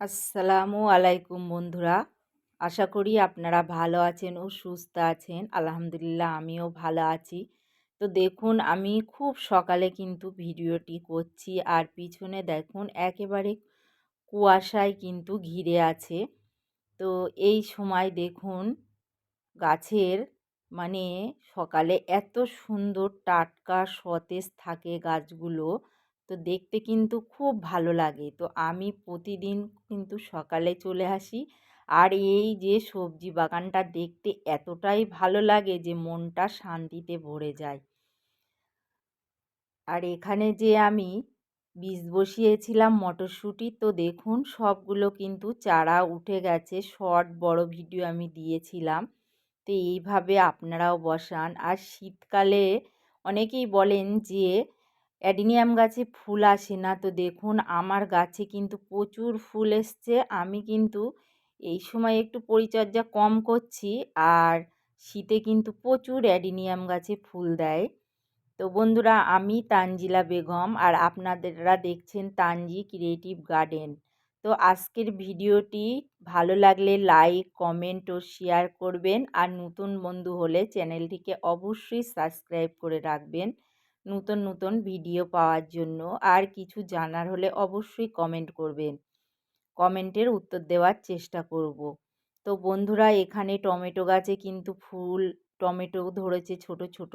আসসালামু আলাইকুম বন্ধুরা। আশা করি আপনারা ভালো আছেন ও সুস্থ আছেন। আলহামদুলিল্লাহ, আমিও ভালো আছি। তো দেখুন, আমি খুব সকালে কিন্তু ভিডিওটি করছি। আর পিছনে দেখুন, একেবারে কুয়াশায় কিন্তু ঘিরে আছে। তো এই সময় দেখুন, গাছের মানে সকালে এত সুন্দর টাটকা সতেজ থাকে গাছগুলো। তো দেখতে কিন্তু খুব ভালো লাগে। তো আমি প্রতিদিন কিন্তু সকালে চলে আসি। আর এই যে সবজি বাগানটা দেখতে এতটাই ভালো লাগে যে মনটা শান্তিতে ভরে যায়। আর এখানে যে আমি বীজ বসিয়েছিলাম মটরশুঁটি, তো দেখুন সবগুলো কিন্তু চারা উঠে গেছে। শর্ট বড় ভিডিও আমি দিয়েছিলাম। তো এইভাবে আপনারাও বসান। আর শীতকালে অনেকেই বলেন যে অ্যাডিনিয়াম গাছে ফুল আসে না। তো দেখুন, আমার গাছে কিন্তু প্রচুর ফুল এসছে। আমি কিন্তু এই সময় একটু পরিচর্যা কম করছি আর শীতে কিন্তু প্রচুর অ্যাডিনিয়াম গাছে ফুল দেয়। তো বন্ধুরা, আমি তানজিলা বেগম আর আপনাদেররা দেখছেন তানজি ক্রিয়েটিভ গার্ডেন। তো আজকের ভিডিওটি ভালো লাগলে লাইক, কমেন্ট ও শেয়ার করবেন আর নতুন বন্ধু হলে চ্যানেলটিকে অবশ্যই সাবস্ক্রাইব করে রাখবেন। নতুন নতুন ভিডিও পাওয়ার জন্য আর কিছু জানার হলে অবশ্যই কমেন্ট করবেন। কমেন্টের উত্তর দেওয়ার চেষ্টা করব। তো বন্ধুরা, এখানে টমেটো গাছে কিন্তু ফুল, টমেটো ধরেছে ছোট ছোট।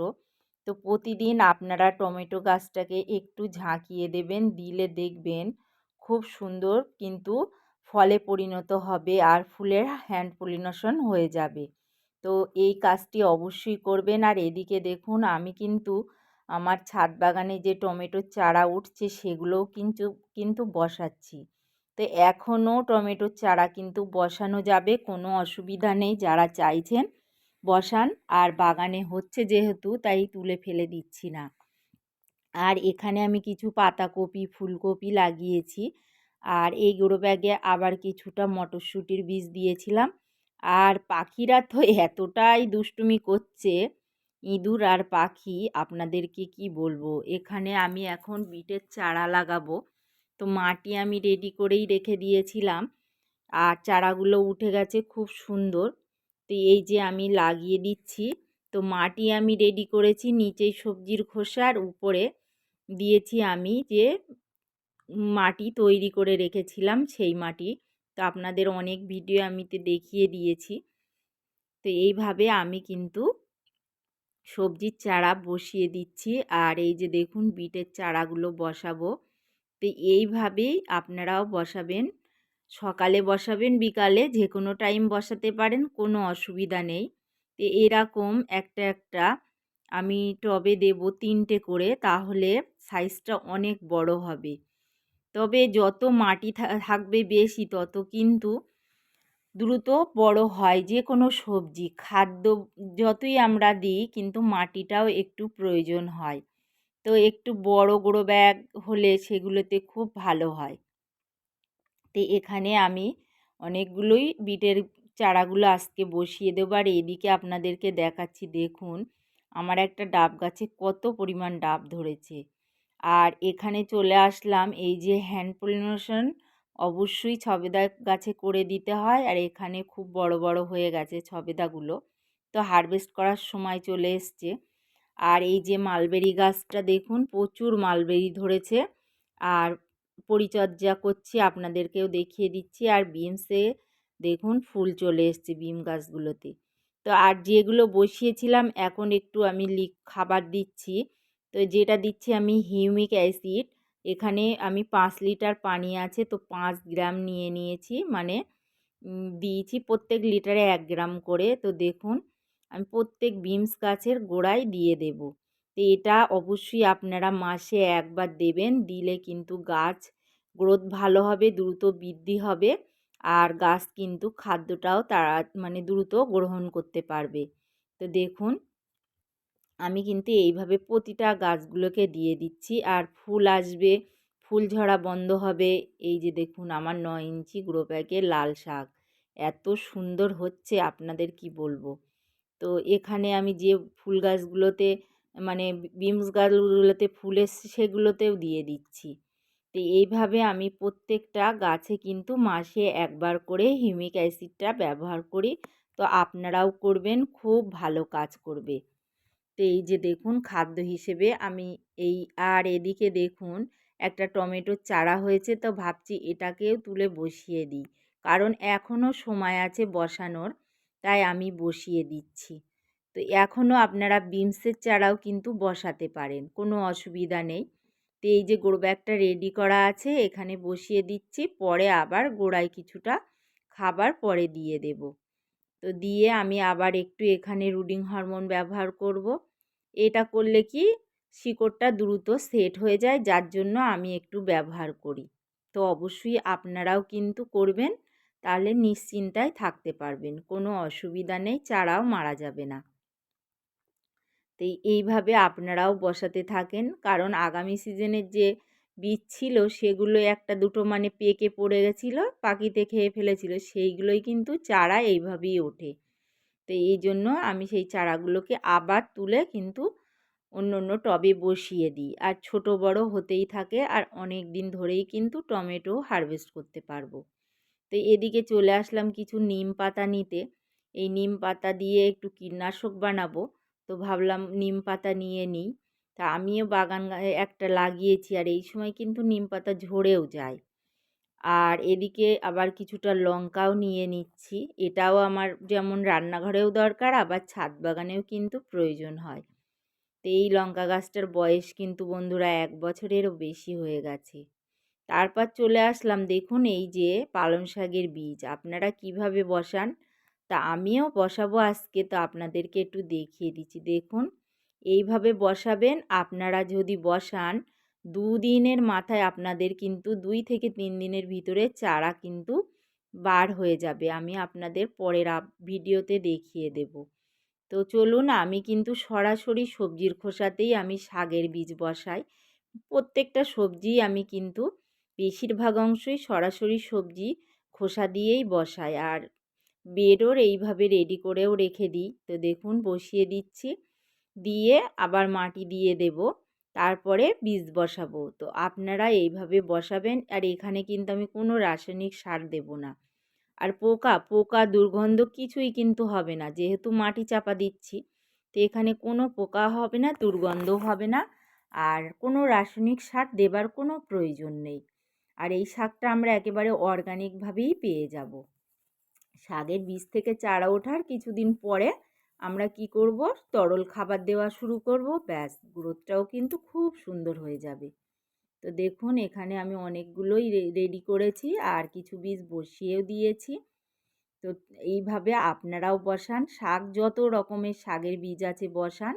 তো প্রতিদিন আপনারা টমেটো গাছটাকে একটু ঝাঁকিয়ে দেবেন, দিলে দেখবেন খুব সুন্দর কিন্তু ফলে পরিণত হবে আর ফুলের হ্যান্ড পলিনেশন হয়ে যাবে। তো এই কাজটি অবশ্যই করবেন আর এদিকে দেখুন, আমি কিন্তু আমার ছাদ বাগানে যে টমেটোর চারা উঠছে সেগুলোও কিন্তু কিন্তু বসাচ্ছি। তো এখনও টমেটোর চারা কিন্তু বসানো যাবে, কোনো অসুবিধা নেই, যারা চাইছেন বসান। আর বাগানে হচ্ছে যেহেতু, তাই তুলে ফেলে দিচ্ছি না। আর এখানে আমি কিছু পাতাকপি, ফুলকপি লাগিয়েছি। আর এই গুঁড়ো ব্যাগে আবার কিছুটা মটরশুঁটির বীজ দিয়েছিলাম। আর পাখিরা তো এতটাই দুষ্টুমি করছে ইঁদুর আর পাখি আপনাদেরকে কি বলব? এখানে আমি এখন বিটের চারা লাগাবো। তো মাটি আমি রেডি করেই রেখে দিয়েছিলাম। আর চারাগুলো উঠে গেছে খুব সুন্দর। তো এই যে আমি লাগিয়ে দিচ্ছি। তো মাটি আমি রেডি করেছি নিচেই সবজির খোসার উপরে দিয়েছি আমি যে মাটি তৈরি করে রেখেছিলাম সেই মাটি। তো আপনাদের অনেক ভিডিও আমি তো দেখিয়ে দিয়েছি। তো এইভাবে আমি কিন্তু সবজির চারা বসিয়ে দিচ্ছি। আর এই যে দেখুন বিটের চারাগুলো বসাবো। তো এইভাবেই আপনারাও বসাবেন। সকালে বসাবেন, বিকালে যে কোনো টাইম বসাতে পারেন, কোনো অসুবিধা নেই। তো এরকম একটা একটা আমি টবে দেব তিনটে করে, তাহলে সাইজটা অনেক বড় হবে। তবে যত মাটি থাকবে বেশি, তত কিন্তু দ্রুত বড় হয় যে কোনো সবজি। খাদ্য যতই আমরা দিই কিন্তু মাটিটাও একটু প্রয়োজন হয়। তো একটু বড় বড় ব্যাগ হলে সেগুলোতে খুব ভালো হয়। তো এখানে আমি অনেকগুলোই বিটের চারাগুলো আজকে বসিয়ে দেবো আর এদিকে আপনাদেরকে দেখাচ্ছি, দেখুন। আমার একটা ডাব গাছে কত পরিমাণ ডাব ধরেছে। আর এখানে চলে আসলাম এই যে হ্যান্ড পলিনেশন অবশ্যই ছবেদা গাছে করে দিতে হয়। আর এখানে খুব বড় বড় হয়ে গেছে ছবেদাগুলো। তো হারভেস্ট করার সময় চলে এসছে। আর এই যে মালবেরি গাছটা দেখুন, প্রচুর মালবেরি ধরেছে। আর পরিচর্যা করছি, আপনাদেরকেও দেখিয়ে দিচ্ছি। আর বিমসে দেখুন ফুল চলে এসছে বিম গাছগুলোতে। তো আর যেগুলো বসিয়েছিলাম, এখন একটু আমি লিক খাবার দিচ্ছি। তো যেটা দিচ্ছি আমি হিউমিক অ্যাসিড এখানে আমি পাঁচ লিটার পানি আছে, তো পাঁচ গ্রাম নিয়ে নিয়েছি। মানে দিয়েছি প্রত্যেক লিটারে এক গ্রাম করে। তো দেখুন, আমি প্রত্যেক বিমস গাছের গোড়ায় দিয়ে দেব। তো এটা অবশ্যই আপনারা মাসে একবার দেবেন। দিলে কিন্তু গাছ গ্রোথ ভালো হবে, দ্রুত বৃদ্ধি হবে। আর গাছ কিন্তু খাদ্যটাও তারা মানে দ্রুত গ্রহণ করতে পারবে। তো দেখুন আমি কিন্তু এইভাবে প্রতিটা গাছগুলোকে দিয়ে দিচ্ছি। আর ফুল আসবে, ফুল ঝরা বন্ধ হবে। এই যে দেখুন আমার ন ইঞ্চি গ্রো ব্যাগে লাল শাক। এত সুন্দর হচ্ছে, আপনাদের কি বলব? তো এখানে আমি যে ফুল গাছগুলোতে মানে বিমস গাছগুলোতে ফুল এসছে সেগুলোতেও দিয়ে দিচ্ছি। তো এইভাবে আমি প্রত্যেকটা গাছে কিন্তু মাসে একবার করে হিউমিক অ্যাসিডটা ব্যবহার করি। তো আপনারাও করবেন, খুব ভালো কাজ করবে। তো এই যে দেখুন খাদ্য হিসেবে আমি এই আর এদিকে দেখুন একটা টমেটোর চারা হয়েছে তো ভাবছি এটাকেও তুলে বসিয়ে দিই। কারণ এখনও সময় আছে বসানোর, তাই আমি বসিয়ে দিচ্ছি। তো এখনও আপনারা বিমসের চারাও কিন্তু বসাতে পারেন, কোনো অসুবিধা নেই। তো এই যে গোড় ব্যাগটা রেডি করা আছে, এখানে বসিয়ে দিচ্ছি, পরে আবার গোড়ায় কিছুটা খাবার পরে দিয়ে দেব। তো দিয়ে আমি আবার একটু এখানে রুডিং হরমোন ব্যবহার করব। এটা করলে কি শিকড়টা দ্রুত সেট হয়ে যায়, যার জন্য আমি একটু ব্যবহার করি। তো অবশ্যই আপনারাও কিন্তু করবেন, তাহলে নিশ্চিন্তায় থাকতে পারবেন, কোনো অসুবিধা নেই, চারাও মারা যাবে না। তো এইভাবে আপনারাও বসাতে থাকেন, কারণ আগামী সিজনের যে বীজ ছিল সেগুলো একটা দুটো মানে পেকে পড়ে গেছিল, পাখিতে খেয়ে ফেলেছিল। সেইগুলোই কিন্তু চারা এইভাবেই ওঠে। তো এই জন্য আমি সেই চারাগুলোকে আবার তুলে কিন্তু অন্য অন্য টবে বসিয়ে দিই। আর ছোট বড় হতেই থাকে আর অনেক দিন ধরেই কিন্তু টমেটো হারভেস্ট করতে পারব। তো এদিকে চলে আসলাম কিছু নিম পাতা নিতে। এই নিম পাতা দিয়ে একটু কীটনাশক বানাবো। তো ভাবলাম নিম পাতা নিয়ে নিই। তা আমিও বাগান একটা লাগিয়েছি আর এই সময় কিন্তু নিম পাতা ঝরেও যায়। আর এদিকে আবার কিছুটা লঙ্কাও নিয়ে নিচ্ছি। এটাও আমার যেমন রান্নাঘরেও দরকার, আবার ছাদ বাগানেও কিন্তু প্রয়োজন হয়। তো এই লঙ্কা গাছটার বয়স কিন্তু বন্ধুরা এক বছরেরও বেশি হয়ে গেছে। তারপর চলে আসলাম দেখুন এই যে পালং শাকের বীজ, আপনারা কীভাবে বসান? তা আমিও বসাবো আজকে, তো আপনাদেরকে একটু দেখিয়ে দিচ্ছি। দেখুন এইভাবে বসাবেন। আপনারা যদি বসান, দুদিনের মাথায় আপনাদের কিন্তু দুই থেকে তিন দিনের ভিতরে চারা কিন্তু বার হয়ে যাবে। আমি আপনাদের পরের ভিডিওতে দেখিয়ে দেব। তো চলুন, আমি কিন্তু সরাসরি সবজির খোসাতেই আমি শাকের বীজ বসাই। প্রত্যেকটা সবজি আমি কিন্তু বেশিরভাগ অংশই সরাসরি সবজি খোসা দিয়েই বসাই। আর বেডও এইভাবে রেডি করেও রেখে দিই। তো দেখুন, বসিয়ে দিচ্ছি। দিয়ে আবার মাটি দিয়ে দেব। তারপরে বীজ বসাবো। তো আপনারা এইভাবে বসাবেন আর এখানে কিন্তু আমি কোনো রাসায়নিক সার দেব না। আর পোকা পোকা দুর্গন্ধ কিছুই কিন্তু হবে না। যেহেতু মাটি চাপা দিচ্ছি, তো এখানে কোনো পোকা হবে না, দুর্গন্ধ হবে না। আর কোনো রাসায়নিক সার দেবার কোনো প্রয়োজন নেই। আর এই শাকটা আমরা একেবারে অর্গানিকভাবেই পেয়ে যাব। শাকের বীজ থেকে চারা ওঠার কিছুদিন পরে আমরা কি করব? তরল খাবার দেওয়া শুরু করব। ব্যাস, গ্রোথটাও কিন্তু খুব সুন্দর হয়ে যাবে। তো দেখুন, এখানে আমি অনেকগুলোই রেডি করেছি। আর কিছু বীজ বসিয়েও দিয়েছি। তো এইভাবে আপনারাও বসান। শাক যত রকমের শাকের বীজ আছে বসান।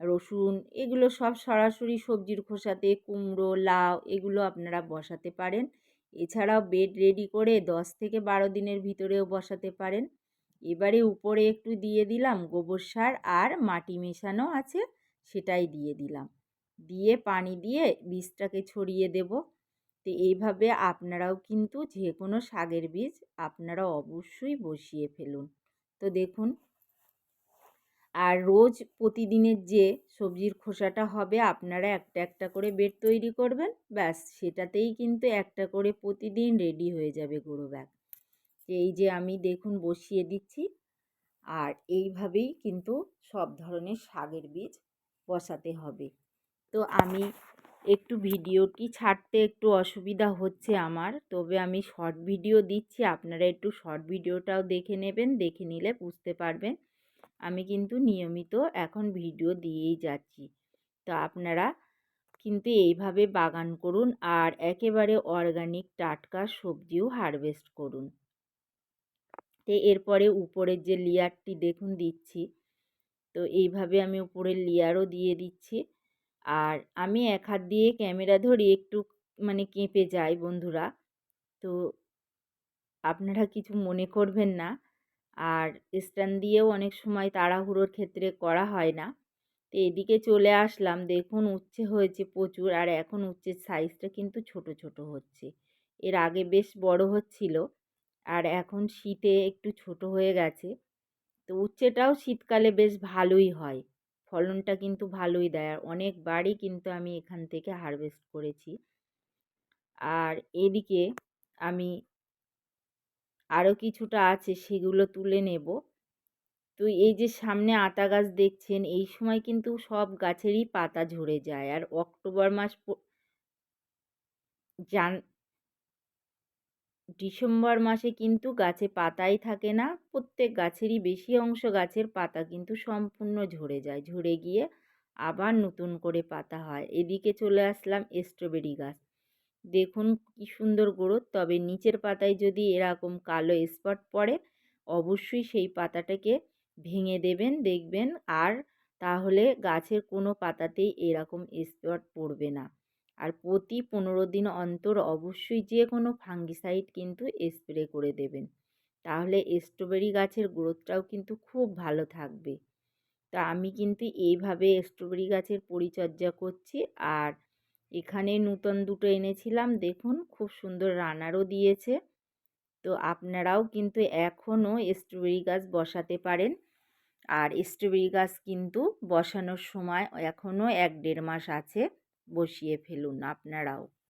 রসুন, এগুলো সব সরাসরি সবজির খোসাতে, কুমড়ো, লাউ, এগুলো আপনারা বসাতে পারেন। এছাড়াও বেড রেডি করে দশ থেকে বারো দিনের ভিতরেও বসাতে পারেন। এবারে উপরে একটু দিয়ে দিলাম গোবর সার আর মাটি মেশানো আছে, সেটাই দিয়ে দিলাম। দিয়ে পানি দিয়ে বীজটাকে ছড়িয়ে দেব। তো এইভাবে আপনারাও কিন্তু যে কোনো শাকের বীজ আপনারা অবশ্যই বসিয়ে ফেলুন। তো দেখুন, আর রোজ প্রতিদিনের যে সবজির খোসাটা হবে, আপনারা একটা একটা করে বেড তৈরি করবেন, ব্যাস সেটাতেই কিন্তু একটা করে প্রতিদিন রেডি হয়ে যাবে গুঁড়ো ব্যাগ। এই যে আমি দেখুন বসিয়ে দিচ্ছি। আর এইভাবেই কিন্তু সব ধরনের শাকের বীজ বসাতে হবে। তো আমি একটু ভিডিওটি ছাড়তে একটু অসুবিধা হচ্ছে আমার। তবে আমি শর্ট ভিডিও দিচ্ছি। আপনারা একটু শর্ট ভিডিওটাও দেখে নেবেন, দেখে নিলে বুঝতে পারবেন। আমি কিন্তু নিয়মিত এখন ভিডিও দিয়েই যাচ্ছি। তো আপনারা কিন্তু এইভাবে বাগান করুন আর একেবারে অর্গানিক টাটকা সবজিও হারভেস্ট করুন। তো এরপরে উপরের যে লেয়ারটি দেখুন দিচ্ছি। তো এইভাবে আমি উপরের লেয়ারও দিয়ে দিচ্ছি। আর আমি এক হাত দিয়ে ক্যামেরা ধরি একটু মানে কেঁপে যাই বন্ধুরা। তো আপনারা কিছু মনে করবেন না। আর স্ট্যান্ড দিয়েও অনেক সময় তাড়াহুড়োর ক্ষেত্রে করা হয় না। তো এদিকে চলে আসলাম, দেখুন উচ্ছে হয়েছে প্রচুর আর এখন উচ্ছের সাইজটা কিন্তু ছোট ছোট হচ্ছে। এর আগে বেশ বড় হচ্ছিল। আর এখন শীতে একটু ছোট হয়ে গেছে। তো উচ্ছেটাও শীতকালে বেশ ভালোই হয়। ফলনটা কিন্তু ভালোই দেয়। আর অনেকবারই কিন্তু আমি এখান থেকে হারভেস্ট করেছি। আর এদিকে আমি আরও কিছুটা আছে সেগুলো তুলে নেব। তো এই যে সামনে আতা গাছ দেখছেন, এই সময় কিন্তু সব গাছেরই পাতা ঝরে যায়। আর অক্টোবর মাস জান ডিসেম্বর মাসে কিন্তু গাছে পাতাই থাকে না। প্রত্যেক গাছেরই বেশি অংশ গাছের পাতা কিন্তু সম্পূর্ণ ঝরে যায়। ঝরে গিয়ে আবার নতুন করে পাতা হয়। এদিকে চলে আসলাম স্ট্রবেরি গাছ। দেখুন কি সুন্দর গ্রোথ। তবে নিচের পাতায় যদি এরকম কালো স্পট পড়ে, অবশ্যই সেই পাতাটাকে ভেঙে দেবেন, দেখবেন। আর তাহলে গাছের কোনো পাতাতেই এরকম স্পট পড়বে না। আর প্রতি পনেরো দিন অন্তর অবশ্যই যে কোনো ফাঙ্গিসাইড কিন্তু স্প্রে করে দেবেন। তাহলে স্ট্রবেরি গাছের গ্রোথটাও কিন্তু খুব ভালো থাকবে। তা আমি কিন্তু এইভাবে স্ট্রবেরি গাছের পরিচর্যা করছি আর এখানে নূতন দুটো এনেছিলাম, দেখুন খুব সুন্দর রানারও দিয়েছে। তো আপনারাও কিন্তু এখনও স্ট্রবেরি গাছ বসাতে পারেন। আর স্ট্রবেরি গাছ কিন্তু বসানোর সময় এখনও এক দেড় মাস আছে। বসিয়ে ফেলুন আপনারাও।